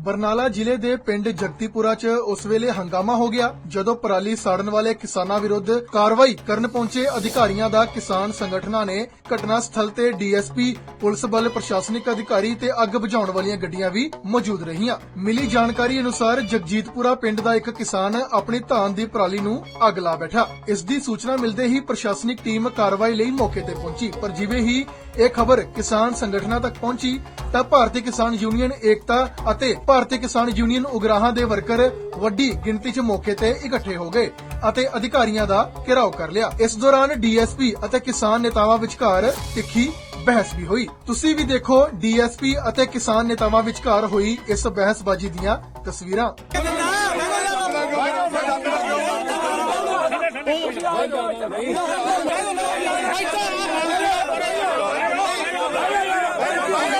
ਬਰਨਾਲਾ ਜ਼ਿਲ੍ਹੇ ਦੇ ਪਿੰਡ ਜਗਤੀਪੁਰਾ 'ਚ ਉਸ ਵੇਲੇ ਹੰਗਾਮਾ ਹੋ ਗਿਆ, ਜਦੋਂ ਪਰਾਲੀ ਸਾੜਨ ਵਾਲੇ ਕਿਸਾਨਾਂ ਵਿਰੁੱਧ ਕਾਰਵਾਈ ਕਰਨ ਪਹੁੰਚੇ ਅਧਿਕਾਰੀਆਂ ਦਾ ਕਿਸਾਨ ਸੰਗਠਨਾਂ ਨੇ ਘਟਨਾ ਸਥਲ ਤੇ ਡੀਐਸਪੀ, ਪੁਲਿਸ ਬਲ, ਪ੍ਰਸ਼ਾਸਨਿਕ ਅਧਿਕਾਰੀ ਤੇ ਅੱਗ ਬੁਝਾਉਣ ਵਾਲੀਆਂ ਗੱਡੀਆਂ ਵੀ ਮੌਜੂਦ ਰਹੀਆਂ। ਮਿਲੀ ਜਾਣਕਾਰੀ ਅਨੁਸਾਰ ਜਗਜੀਤਪੁਰਾ ਪਿੰਡ ਦਾ ਇੱਕ ਕਿਸਾਨ ਆਪਣੀ ਧਾਨ ਦੀ ਪਰਾਲੀ ਨੂੰ ਅੱਗ ਲਾ ਬੈਠਾ। ਇਸ ਦੀ ਸੂਚਨਾ ਮਿਲਦੇ ਹੀ ਪ੍ਰਸ਼ਾਸਨਿਕ ਟੀਮ ਕਾਰਵਾਈ ਲਈ ਮੌਕੇ ਤੇ ਪਹੁੰਚੀ। ਪਰ ਜਿਵੇਂ ਹੀ ਇਹ ਖਬਰ ਕਿਸਾਨ ਸੰਗਠਨਾਂ ਤੱਕ ਪਹੁੰਚੀ, ਤਾਂ ਭਾਰਤੀ ਕਿਸਾਨ ਯੂਨੀਅਨ, ਏਕਤਾ ਅਤੇ ਭਾਰਤੀ ਕਿਸਾਨ ਯੂਨੀਅਨ ਉਗਰਾਹਾਂ ਦੇ ਵਰਕਰ ਵੱਡੀ ਗਿਣਤੀ 'ਚ ਮੌਕੇ ਤੇ ਇਕੱਠੇ ਹੋ ਗਏ ਅਤੇ ਅਧਿਕਾਰੀਆਂ ਦਾ ਘਿਰਾਓ ਕਰ ਲਿਆ। ਇਸ ਦੌਰਾਨ ਡੀਐਸਪੀ ਅਤੇ ਕਿਸਾਨ ਨੇਤਾਵਾਂ ਵਿਚਕਾਰ ਤਿੱਖੀ ਬਹਿਸ ਵੀ ਹੋਈ। ਤੁਸੀਂ ਵੀ ਦੇਖੋ, ਡੀਐਸਪੀ ਅਤੇ ਕਿਸਾਨ ਨੇਤਾਵਾਂ ਵਿਚਕਾਰ ਹੋਈ ਇਸ ਬਹਿਸਬਾਜ਼ੀ ਦੀਆਂ ਤਸਵੀਰਾਂ। ਹੁਣ ਤਾਂ ਕਿਹੜਾ ਮੈਂ ਇਹਨੇ ਦੇਖ ਹੁਣ ਕਿਆ ਕਹਿੰਦਾ ਮੈਂ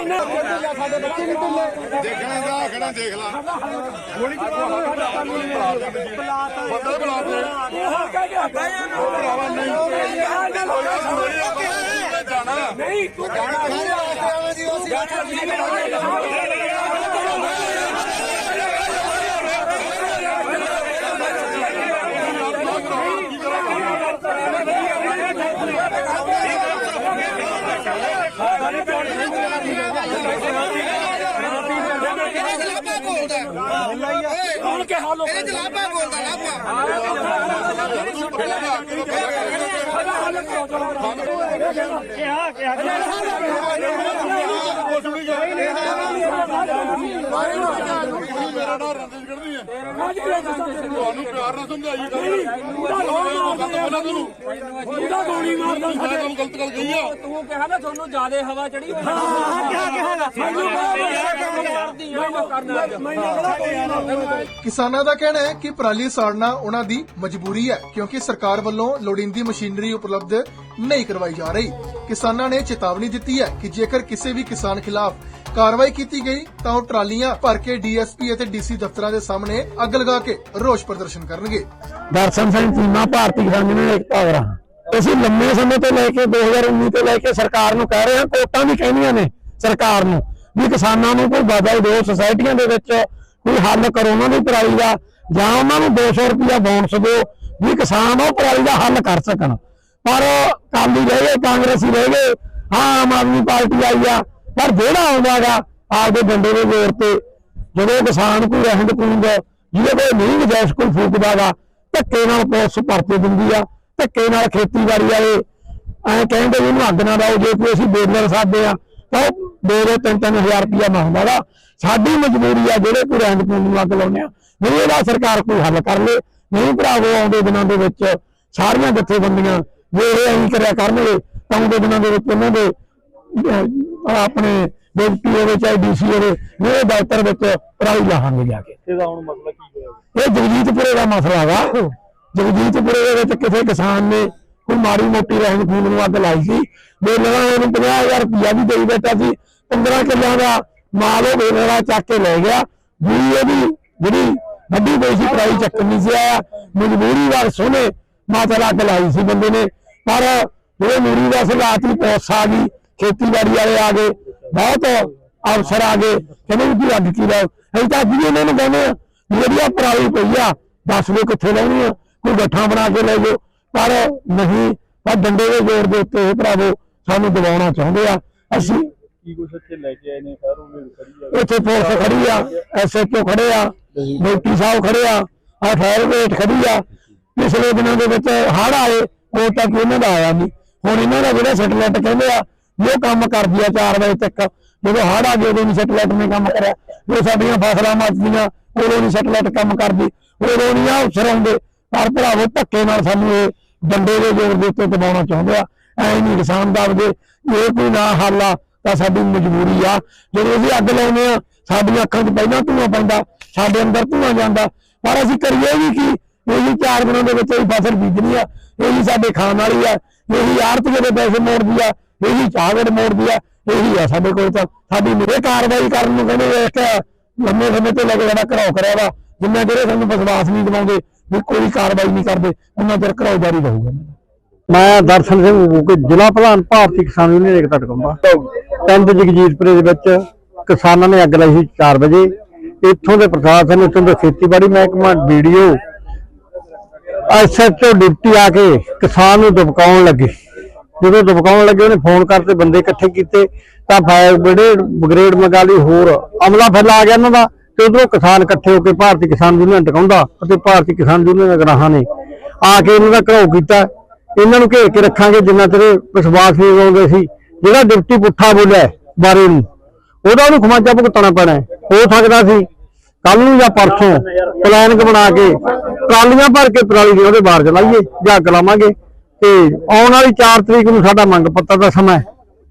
ਅਮਲ ਕਰ ਦਿਆ ਦੇਖਣਾ ਦਾ ਖੜਾ ਦੇਖ ਲਾ ਗੋਲੀ ਬੰਦਾ ਬਣਾ ਦੇ ਹੁਣ ਕਹਿ ਗਿਆ ਭਰਾਵਾ ਨਹੀਂ ਜਾਣਾ ਨਹੀਂ ਤੂੰ ਜਾਣਾ ਹੁਣ ਕੇ ਹਾਲੋ ਇਹ ਜਲਾਬਾ ਬੋਲਦਾ ਲਾਬਾ ਕਿਹਾ ਕਿਹਾ ਮੇਰਾ ਹੈ ਤੁਹਾਨੂੰ ਪਿਆਰ ਨਾਲ ਸਮਝਾਈ ਗੱਲ ਤੈਨੂੰ ਉਹਦਾ ਗੋਲੀ ਮਾਰਦਾ ਮੈਂ ਤੁਹਾਨੂੰ ਗਲਤ ਗੱਲ ਕਹੀ ਆ। ਤੂੰ ਕਿਹਾ ਨਾ ਤੁਹਾਨੂੰ ਜ਼ਿਆਦਾ ਹਵਾ ਚੜੀ ਹੋਈ ਹਾਂ ਕਿਹਾ ਕਿਹਾ ਮੈਨੂੰ ਕਰਦੀ ਆ ਮੈਂ ਕਰਨਾ ਅੱਜ ਮੈਨੂੰ ਕਿਸਾਨਾਂ ਦਾ ਕਹਿਣਾ ਹੈ ਕਿ ਪਰਾਲੀ ਸਾੜਨਾ ਉਹਨਾਂ ਦੀ ਮਜਬੂਰੀ ਹੈ ਕਿਉਂਕਿ ਸਰਕਾਰ ਵੱਲੋਂ ਲੋੜੀਂਦੀ ਮਸ਼ੀਨਰੀ ਉਪਲਬਧ ਨਹੀਂ ਕਰਵਾਈ ਜਾ ਰਹੀ। ਕਿਸਾਨਾਂ ਨੇ ਚੇਤਾਵਨੀ ਦਿੱਤੀ ਹੈ ਕਿ ਜੇਕਰ ਕਿਸੇ ਵੀ ਕਿਸਾਨ ਖਿਲਾਫ ਕਾਰਵਾਈ ਕੀਤੀ ਗਈ, ਤਾਂ ਉਹ ਟਰਾਲੀਆਂ ਭਰ ਕੇ ਡੀਐਸਪੀ ਅਤੇ ਡੀਸੀ ਦਫ਼ਤਰਾਂ ਦੇ ਸਾਹਮਣੇ ਅੱਗ ਲਗਾ ਕੇ ਰੋਸ ਪ੍ਰਦਰਸ਼ਨ ਕਰਨਗੇ। ਦਰਸ਼ਨ ਸਿੰਘ ਚੀਮਾ ਭਾਰਤੀ ਕਿਸਾਨ ਯੂਨੀਅਨ ਏਕਤਾ ਉਗਰਾ ਅਸੀਂ ਲੰਮੇ ਸਮੇਂ ਤੋਂ ਲੈ ਕੇ 2019 ਤੋਂ ਲੈ ਕੇ ਸਰਕਾਰ ਨੂੰ ਕਹਿ ਰਹੇ ਹਾਂ, ਕੋਟਾਂ ਵੀ ਕਹਿੰਦੀਆਂ ਨੇ ਸਰਕਾਰ ਨੂੰ ਵੀ ਕਿਸਾਨਾਂ ਨੂੰ ਕੋਈ ਬਦਲ ਦਿਓ ਸੁਸਾਇਟੀਆਂ ਦੇ ਵਿੱਚ ਕੋਈ ਹੱਲ ਕਰੋ, ਉਹਨਾਂ ਦੀ ਪਰਾਲੀ ਦਾ ਜਾਂ ਉਹਨਾਂ ਨੂੰ 200 ਰੁਪਇਆ ਬੋਨਸ ਦਿਓ, ਵੀ ਕਿਸਾਨ ਉਹ ਪਰਾਲੀ ਦਾ ਹੱਲ ਕਰ ਸਕਣ। ਪਰ ਕਾਲੀ ਰਹਿ ਗਏ, ਕਾਂਗਰਸੀ ਰਹਿ ਗਏ, ਹਾਂ, ਆਮ ਆਦਮੀ ਪਾਰਟੀ ਆਈ ਆ। ਪਰ ਜਿਹੜਾ ਆਉਂਦਾਗਾ ਆਪਦੇ ਡੰਡੇ ਦੇ ਜ਼ੋਰ ਤੇ, ਜਦੋਂ ਕਿਸਾਨ ਕੋਈ ਰਹਿੰਦ ਖੂੰਦ ਜਿਹਦੇ ਕੋਲ ਨਹੀਂ ਗੁਜਾਇਸ਼ ਕੋਈ ਫੂਕਦਾਗਾ ਧੱਕੇ ਨਾਲ ਪੁਲਿਸ ਪਰਤੇ ਦਿੰਦੀ ਆ, ਧੱਕੇ ਨਾਲ ਖੇਤੀਬਾੜੀ ਵਾਲੇ, ਐਂ ਕਹਿੰਦੇ ਵੀ ਇਹਨੂੰ ਅੱਗ ਨਾ ਲਾਓ, ਜੇ ਕੋਈ ਅਸੀਂ ਬੇਲਰ ਸਾਦੇ ਆ, ਤਾਂ ਉਹ ਦੋ ਦੋ, ਤਿੰਨ ਤਿੰਨ ਹਜ਼ਾਰ ਰੁਪਇਆ ਮੰਗਦਾ ਵਾ ਸਾਡੀ ਮਜਬੂਰੀ ਆ, ਜਿਹੜੇ ਕੋਈ ਰਹਿੰਦ ਖੂੰਦ ਨੂੰ ਅੱਗ ਲਾਉਂਦੇ ਆ, ਨਹੀਂ ਇਹਦਾ ਸਰਕਾਰ ਕੋਈ ਹੱਲ ਕਰ ਲੇ। ਨਹੀਂ ਭਰਾਵੋ, ਆਉਂਦੇ ਦਿਨਾਂ ਦੇ ਵਿੱਚ ਸਾਰੀਆਂ ਜਥੇਬੰਦੀਆਂ ਜੇ ਇਹ ਐਂ ਕਰਿਆ ਕਰਨਗੇ ਤਾਂ ਆਉਂਦੇ ਦਿਨਾਂ ਦੇ ਵਿੱਚ ਉਹਨਾਂ ਦੇ ਆਪਣੇ ਡਿਪਟੀ ਹੋਵੇ ਚਾਹੇ ਡੀਸੀ ਹੋਵੇ ਇਹ ਦਫ਼ਤਰ ਵਿੱਚ ਪੜਾਈ ਲਾਹਾਂਗੇ ਜਾ ਕੇ। ਇਹਦਾ ਹੁਣ ਮਸਲਾ ਕੀ ਹੋਇਆ? ਇਹ ਜਗਜੀਤਪੁਰੇ ਦਾ ਮਸਲਾ ਵਾ। ਜਗਜੀਤਪੁਰੇ ਦੇ ਵਿੱਚ ਕਿਸੇ ਕਿਸਾਨ ਨੇ ਕੋਈ ਮਾੜੀ ਮੋਟੀ ਰਹਿਣ ਖੂਨ ਨੂੰ ਅੱਗ ਲਾਈ ਸੀ। ਬੇਲਣਾ ਉਹਨੂੰ 50000 ਰੁਪਇਆ ਵੀ ਦੇਈ ਬੈਠਾ ਸੀ। 15 ਕਿੱਲਿਆਂ ਦਾ ਮਾਲ ਉਹ ਬੇਲਣਾ ਚੱਕ ਕੇ ਲੈ ਗਿਆ। ਵੀ ਇਹਦੀ ਜਿਹੜੀ ਵੱਡੀ ਪਈ ਸੀ ਪਰਾਈ ਚੱਕਣ ਨਹੀਂ ਸੀ ਆਇਆ। ਮਜਬੂਰੀ ਵਾਰ ਸੋਨੇ ਮਾਤਾ ਅੱਗ ਲਾਈ ਸੀ ਬੰਦੇ ਨੇ। ਪਰ ਜਿਹੜੇ ਨੂਰੀ ਦਾ ਸਲਾਤੀ ਪੌਸ ਆ ਗਈ ਖੇਤੀਬਾੜੀ ਵਾਲੇ ਆ ਗਏ ਬਹੁਤ ਅਫਸਰ ਆ ਗਏ ਕਹਿੰਦੇ ਵੀ ਅੱਗ ਕੀ ਲਾਓ ਅਸੀਂ ਤਾਂ ਵੀ ਇਹਨਾਂ ਨੂੰ ਕਹਿੰਦੇ ਆ ਵੀ ਜਿਹੜੀ ਆ ਪਰਾਲੀ ਪਈ ਆ ਦੱਸ ਦਿਓ ਕਿੱਥੇ ਲਾਉਣੀ ਆ ਕੋਈ ਗੱਠਾਂ ਬਣਾ ਕੇ ਲੈ ਜਾਓ। ਪਰ ਨਹੀਂ ਪਰ ਡੰਡੇ ਦੇ ਜ਼ੋਰ ਦੇ ਉੱਤੇ ਇਹ ਭਰਾਵੋ ਸਾਨੂੰ ਦਬਾਉਣਾ ਚਾਹੁੰਦੇ ਆ। ਅਸੀਂ ਕੀ ਕੁਛ ਇੱਥੇ ਲੈ ਕੇ ਆਏ ਨੇ ਸਾਰੂ ਮੇਲ ਖੜੀ ਆ। ਇੱਥੇ ਪੁਲਿਸ ਖੜੀ ਆ ਐਸਐਚਓ ਖੜੇ ਆ ਡਿਪਟੀ ਸਾਹਿਬ ਖੜੇ ਆ ਆ ਫਾਇਰ ਬ੍ਰਿਗੇਡ ਖੜੀ ਆ। ਪਿਛਲੇ ਦਿਨਾਂ ਦੇ ਵਿੱਚ ਹੜ੍ਹ ਆਏ ਉਹ ਤੱਕ ਇਹਨਾਂ ਦਾ ਆਇਆ ਨਹੀਂ ਹੁਣ ਇਹਨਾਂ ਦਾ ਜਿਹੜਾ ਸੈਟਲਾਈਟ ਕਹਿੰਦੇ ਆ ਉਹ ਕੰਮ ਕਰਦੀ ਆ 4 ਵਜੇ ਤੱਕ। ਜਦੋਂ ਹੜ ਆ ਗਏ ਉਦੋਂ ਨਹੀਂ ਸੈਟਲਾਈਟ ਨੇ ਕੰਮ ਕਰਿਆ। ਜੋ ਸਾਡੀਆਂ ਫਸਲਾਂ ਮੱਚਦੀਆਂ, ਉਦੋਂ ਨਹੀਂ ਸੈਟਲਾਈਟ ਕੰਮ ਕਰਦੀ। ਉਦੋਂ ਨਹੀਂ ਆ ਅਫਸਰ ਆਉਂਦੇ। ਪਰ ਭਰਾਵੋ, ਧੱਕੇ ਨਾਲ ਸਾਨੂੰ ਇਹ ਡੰਡੇ ਦੇ ਜ਼ੋਰ ਦੇ ਉੱਤੇ ਦਬਾਉਣਾ ਚਾਹੁੰਦੇ ਆ। ਐ ਨਹੀਂ ਕਿਸਾਨ ਦਬਦੇ ਇਹ ਕੋਈ ਨਾ ਹੱਲ ਆ, ਤਾਂ ਸਾਡੀ ਮਜਬੂਰੀ ਆ। ਜਦੋਂ ਅਸੀਂ ਅੱਗ ਲਾਉਂਦੇ ਆ, ਸਾਡੀਆਂ ਅੱਖਾਂ 'ਚ ਪਹਿਲਾਂ ਧੂਆਂ ਪੈਂਦਾ, ਸਾਡੇ ਅੰਦਰ ਧੂਆਂ ਜਾਂਦਾ। ਪਰ ਅਸੀਂ ਕਰੀਏ ਵੀ ਕੀ? ਇਹੀ ਚਾਰ ਦਿਨਾਂ ਦੇ ਵਿੱਚ ਇਹ ਫਸਲ ਬੀਜਣੀ ਆ, ਇਹੀ ਸਾਡੇ ਖਾਣ ਵਾਲੀ ਆ, ਇਹੀ ਆੜਤੀਏ ਦੇ ਪੈਸੇ ਮੋੜਦੀ ਆ, ਇਹੀ ਚਾਹਵੜ ਮੋੜਦੀ ਆ, ਇਹੀ ਆ ਸਾਡੇ ਕੋਲ ਤਾਂ। ਸਾਡੀ ਮੇਰੇ ਕਾਰਵਾਈ ਕਰਨ ਨੂੰ ਕਹਿੰਦੇ ਇੱਕ ਲੰਮੇ ਸਮੇਂ ਤੋਂ ਲੈ ਘਰਾਓ ਕਰਿਆ ਵਾ, ਜਿੰਨਾ ਜਿਹੜੇ ਸਾਨੂੰ ਵਿਸ਼ਵਾਸ ਨਹੀਂ ਦਿਵਾਉਂਦੇ, ਵੀ ਕੋਈ ਕਾਰਵਾਈ ਨਹੀਂ ਕਰਦੇ, ਉਹਨਾਂ ਚਿਰ ਘਰਾਓ ਜਾਰੀ ਰਹੂਗਾ। ਮੈਂ ਦਰਸ਼ਨ ਸਿੰਘ ਬੂਕੇ ਜ਼ਿਲ੍ਹਾ ਪ੍ਰਧਾਨ ਭਾਰਤੀ ਕਿਸਾਨ ਯੂਨੀਅਨ ਏਕਤਾ ਟਕੰਬਾ ਪਿੰਡ ਜਗਜੀਤਪੁਰੇ ਦੇ ਵਿੱਚ ਕਿਸਾਨਾਂ ਨੇ ਅੱਗ ਲਾਈ ਸੀ 4 ਵਜੇ। ਇੱਥੋਂ ਦੇ ਪ੍ਰਸ਼ਾਸਨ ਇੱਥੋਂ ਦੇ ਖੇਤੀਬਾੜੀ ਮਹਿਕਮਾ ਵੀਡੀਓ ਐਸਐਚਓ ਡਿਪਟੀ ਆ ਕੇ ਕਿਸਾਨ ਨੂੰ ਦਬਕਾਉਣ ਲੱਗੇ। ਜਦੋਂ ਦਬਕਾਉਣ ਲੱਗੇ, ਉਹਨੇ ਫੋਨ ਕਰਤੇ, ਬੰਦੇ ਇਕੱਠੇ ਕੀਤੇ। ਤਾਂ ਫਾਇਰ ਬ੍ਰਿਗੇਡ ਬ੍ਰਿਗੇਡ ਮੰਗਾ ਲਈ ਹੋਰ ਅਮਲਾ ਫੈਲਾ ਆ ਗਿਆ ਇਹਨਾਂ ਦਾ ਤੇ ਉਧਰੋਂ ਕਿਸਾਨ ਇਕੱਠੇ ਹੋ ਕੇ ਭਾਰਤੀ ਕਿਸਾਨ ਯੂਨੀਅਨ ਟਿਕਾਉਂਦਾ ਅਤੇ ਭਾਰਤੀ ਕਿਸਾਨ ਯੂਨੀਅਨ ਦੇ ਗਰਾਹਾਂ ਨੇ ਆ ਕੇ ਇਹਨਾਂ ਦਾ ਘਰਾਓ ਕੀਤਾ। ਇਹਨਾਂ ਨੂੰ ਘੇਰ ਕੇ ਰੱਖਾਂਗੇ ਜਿੰਨਾ ਚਿਰ ਵਿਸ਼ਵਾਸ ਨਹੀਂ ਦਿਵਾਉਂਦੇ ਸੀ ਜਿਹੜਾ ਡਿਪਟੀ ਪੁੱਠਾ ਬੋਲਿਆ ਬਾਰੇ ਨੂੰ, ਉਹਦਾ ਉਹਨੂੰ ਖਮਾਜਾ ਭੁਗਤਣਾ ਪੈਣਾ ਹੋ ਸਕਦਾ ਸੀ ਕੱਲ ਨੂੰ ਜਾਂ ਪਰਸੋਂ ਪਲਾਨਿੰਗ ਬਣਾ ਕੇ ਟਰਾਲੀਆਂ ਭਰ ਕੇ ਪਰਾਲੀ ਦੇ ਉਹਦੇ ਬਾਹਰ ਚਲਾਈਏ ਜਾਂ ਕਲਾਵਾਂਗੇ ਤੇ ਆਉਣ ਵਾਲੀ 4 ਤਰੀਕ ਨੂੰ ਸਾਡਾ ਮੰਗ ਪੱਤਰ ਦਾ ਸਮਾਂ ਹੈ।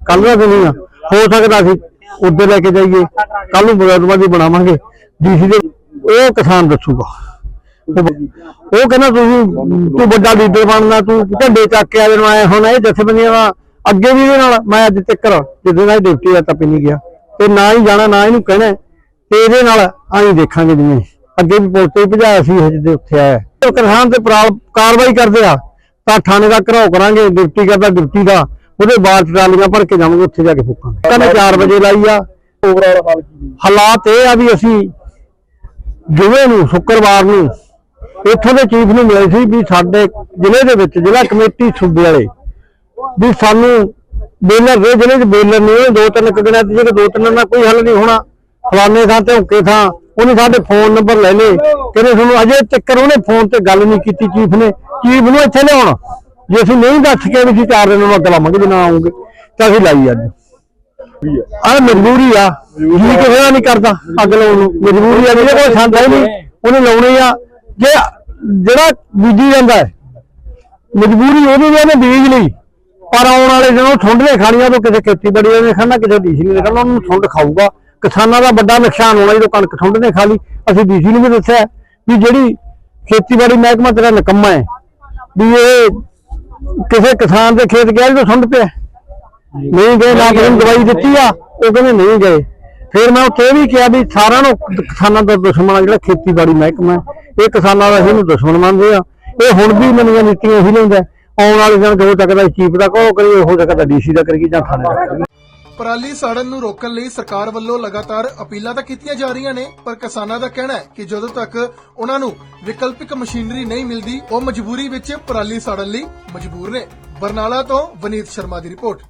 ਕੱਲ ਦਾ ਦਿਨ ਹੋ ਸਕਦਾ ਸੀ ਉੱਧਰ ਲੈ ਕੇ ਜਾਈਏ। ਕੱਲ ਨੂੰ ਬੁਲਾਦਵਾਦੀ ਬਣਾਵਾਂਗੇ। ਡੀਸੀ ਦੇ ਉਹ ਕਿਸਾਨ ਦੱਸੂਗਾ। ਉਹ ਉਹ ਕਹਿੰਦਾ ਤੁਸੀਂ, ਤੂੰ ਵੱਡਾ ਲੀਡਰ ਬਣਨਾ, ਤੂੰ ਝੰਡੇ ਚੱਕ ਕੇ ਆ ਜਾਣਾ ਆਇਆ ਹੁਣ ਇਹ ਜਥੇਬੰਦੀਆਂ ਦਾ ਅੱਗੇ ਵੀ ਇਹਦੇ ਨਾਲ, ਮੈਂ ਅੱਜ ਤੱਕ ਜਿੱਦਾਂ ਦਾ ਡਿਪਟੀ ਆ ਤੱਪੀ ਨਹੀਂ ਗਿਆ। ਤੇ ਨਾ ਹੀ ਜਾਣਾ, ਨਾ ਇਹਨੂੰ ਕਹਿਣਾ ਤੇ ਇਹਦੇ ਨਾਲ ਆਈ ਦੇਖਾਂਗੇ ਜਿਵੇਂ ਅੱਗੇ ਵੀ ਪੁਲਿਸ ਤੇ ਭਜਾਇਆ ਸੀ ਇਹ ਜਿੱਦੇ ਉੱਥੇ ਆਇਆ। ਕਿਸਾਨ ਤੇ ਪ੍ਰਾਲ ਕਾਰਵਾਈ ਕਰਦੇ ਆ ਤਾਂ ਥਾਣੇ ਦਾ ਘਰਾਓ ਕਰਾਂਗੇ ਡਿਪਟੀ ਕਰਦਾ ਡਿਪਟੀ ਦਾ ਉਹਦੇ ਬਾਅਦ ਟਰਾਲੀਆਂ ਭਰ ਕੇ ਜਾਵਾਂਗੇ ਉੱਥੇ ਜਾ ਕੇ ਫੂਕਾਂਗੇ। ਕਹਿੰਦੇ 4 ਵਜੇ ਲਾਈ ਆ। ਹਾਲਾਤ ਇਹ ਆ ਵੀ ਅਸੀਂ ਜਿਵੇਂ ਨੂੰ ਸ਼ੁੱਕਰਵਾਰ ਨੂੰ ਇੱਥੋਂ ਦੇ ਚੀਫ ਨੂੰ ਮਿਲੇ ਸੀ ਵੀ ਸਾਡੇ ਜ਼ਿਲ੍ਹੇ ਦੇ ਵਿੱਚ ਜ਼ਿਲ੍ਹਾ ਕਮੇਟੀ ਸੂਬੇ ਵਾਲੇ ਵੀ ਸਾਨੂੰ ਬੇਲਰ ਦੇ ਜ਼ਿਲ੍ਹੇ 'ਚ ਬੇਲਰ ਨਹੀਂ ਦੋ ਤਿੰਨ ਕਗਣਾ ਤੇ ਜਿਹੜੇ ਦੋ ਤਿੰਨ ਦਾ ਕੋਈ ਹੱਲ ਨਹੀਂ ਹੋਣਾ ਫਲਾਣੇ ਥਾਂ ਤੇ ਹੁੱਕੇ ਥਾਂ, ਉਹਨੇ ਸਾਡੇ ਫੋਨ ਨੰਬਰ ਲੈ ਲਏ। ਕਹਿੰਦੇ ਤੁਹਾਨੂੰ ਅਜੇ ਤੱਕ ਉਹਨੇ ਫੋਨ ਤੇ ਗੱਲ ਨਹੀਂ ਕੀਤੀ ਚੀਫ ਨੇ। ਚੀਫ ਨੂੰ ਇੱਥੇ ਲਿਆਉਣ। ਜੇ ਅਸੀਂ ਨਹੀਂ ਦੱਸ ਕੇ ਵੀ ਅਸੀਂ ਚਾਰ ਦਿਨ ਨੂੰ ਅੱਗ ਲਾਵਾਂਗੇ ਜੇ ਨਾ ਆਉਂਗੇ, ਤਾਂ ਅਸੀਂ ਲਾਈ ਅੱਜ। ਆ ਮਜਬੂਰੀ ਆ। ਜੀ ਕਿਸੇ ਦਾ ਨਹੀਂ ਕਰਦਾ ਅੱਗ ਲਾਉਣ ਨੂੰ। ਮਜਬੂਰੀ ਆ, ਜਿਹਦੇ ਕੋਲ ਸੰਦ ਹੈ ਨਹੀਂ, ਉਹਨੇ ਲਾਉਣੀ ਆ। ਜੇ ਜਿਹੜਾ ਬੀਜੀ ਜਾਂਦਾ ਹੈ, ਮਜਬੂਰੀ ਉਹਦੀ ਵੀ ਉਹਨੇ ਬੀਜ ਲਈ। ਪਰ ਆਉਣ ਵਾਲੇ ਦਿਨ ਉਹ ਠੁੰਡਲੇ ਖਾਣੀਆਂ ਤੋਂ ਕਿਸੇ ਖੇਤੀਬਾੜੀ ਨੇ ਖਾਣਾ ਕਿਸੇ ਡੀਸੀ ਨੇ ਖਾਣਾ ਉਹਨੂੰ ਠੁੰਡ ਖਾਊਗਾ। ਕਿਸਾਨਾਂ ਦਾ ਵੱਡਾ ਨੁਕਸਾਨ ਹੋਣਾ ਜਦੋਂ ਕਣਕ ਠੁੰਡ ਨੇ ਖਾ ਲਈ। ਅਸੀਂ ਡੀਸੀ ਨੂੰ ਵੀ ਦੱਸਿਆ ਵੀ ਜਿਹੜੀ ਖੇਤੀਬਾੜੀ ਮਹਿਕਮਾ ਤੇਰਾ ਨਿਕੰਮਾ ਹੈ ਵੀ ਇਹ ਕਿਸੇ ਕਿਸਾਨ ਦੇ ਖੇਤ ਗਿਆ ਜਦੋਂ ਠੁੰਡ ਪਿਆ। ਨਹੀਂ ਗਏ ਨਾ ਕਿਸੇ ਦਵਾਈ ਦਿੱਤੀ ਆ ਉਹ ਕਹਿੰਦੇ ਨਹੀਂ ਗਏ। ਫਿਰ ਮੈਂ ਉੱਥੇ ਇਹ ਵੀ ਕਿਹਾ ਵੀ ਸਾਰਿਆਂ ਨੂੰ ਕਿਸਾਨਾਂ ਦਾ ਦੁਸ਼ਮਣ ਆ ਜਿਹੜਾ ਖੇਤੀਬਾੜੀ ਮਹਿਕਮਾ ਹੈ, ਇਹ ਕਿਸਾਨਾਂ ਦਾ ਇਹਨੂੰ ਦੁਸ਼ਮਣ ਮੰਨਦੇ ਆ। ਇਹ ਹੁਣ ਵੀ ਨਵੀਆਂ ਨੀਤੀਆਂ ਉਹੀ ਲੈਂਦਾ ਹੈ। ਆਉਣ ਵਾਲੇ ਦਿਨ ਜੋ ਚੱਕਦਾ ਚੀਫ ਦਾ ਕਹੋ ਕਰੀ ਹੋ ਸਕਦਾ ਡੀਸੀ ਦਾ ਕਰੀ ਜਾਂ ਥਾਣੇ ਦਾ ਕਰੀ ਪਰਾਲੀ ਸਾੜਨ ਨੂੰ ਰੋਕਣ ਲਈ ਸਰਕਾਰ ਵੱਲੋਂ ਲਗਾਤਾਰ ਅਪੀਲਾਂ ਤਾਂ ਕੀਤੀਆਂ ਜਾ ਰਹੀਆਂ ਨੇ, ਪਰ ਕਿਸਾਨਾਂ ਦਾ ਕਹਿਣਾ ਹੈ ਕਿ ਜਦੋਂ ਤੱਕ ਉਹਨਾਂ ਨੂੰ ਵਿਕਲਪਿਕ ਮਸ਼ੀਨਰੀ ਨਹੀਂ ਮਿਲਦੀ, ਉਹ ਮਜਬੂਰੀ ਵਿੱਚ ਪਰਾਲੀ ਸਾੜਨ ਲਈ ਮਜਬੂਰ ਨੇ। ਬਰਨਾਲਾ ਤੋਂ ਵਨੀਤ ਸ਼ਰਮਾ ਦੀ ਰਿਪੋਰਟ।